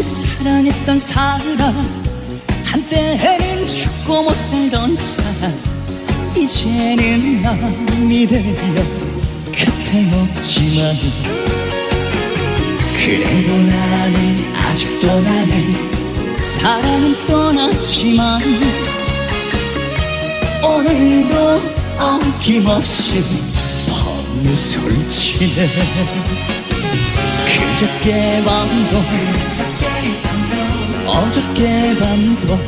사랑했던 사람 한때는 죽고 못 살던 사람. 이제는 남이 되어 곁에 없지만 그래도 나는 아직도 나는 사랑은 떠났지만 오늘도 어김없이 밤을 설치네 그저께 밤도 어저께 밤도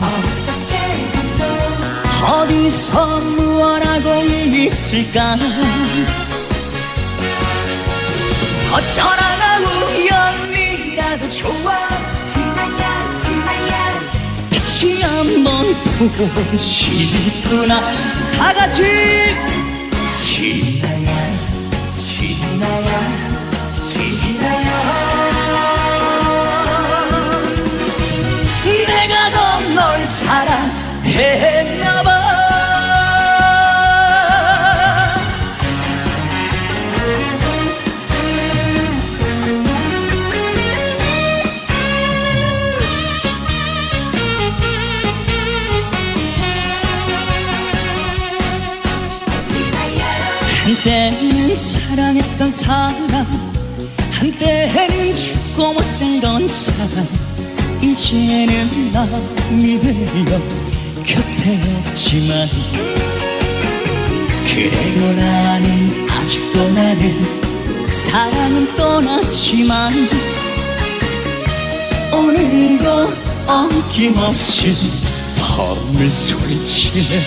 어디서 무엇 하고 있을까? 어쩌다가 우연이라도 좋아. 지나야 지나야. 다시 한번 보고 싶구나. 다 같이. 지나 한때는 사랑했던 사람 한때는 죽고 못 살던 사람 이제는 남이 되어 곁에 없지만 그래도 나는 아직도 나는 사랑은 떠났지만 오늘도 어김없이 밤을 소리치네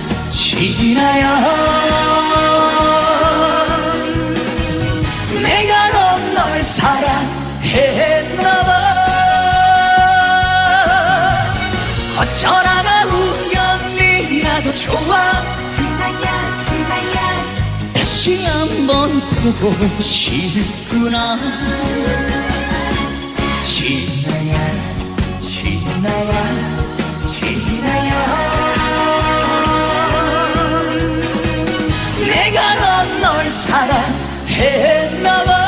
지나야 내가 넌 널 사랑했나봐. 어쩌다가 우연이라도 좋아. 지나야 지나야. 다시 한번 보고 싶구나 널 사랑했나봐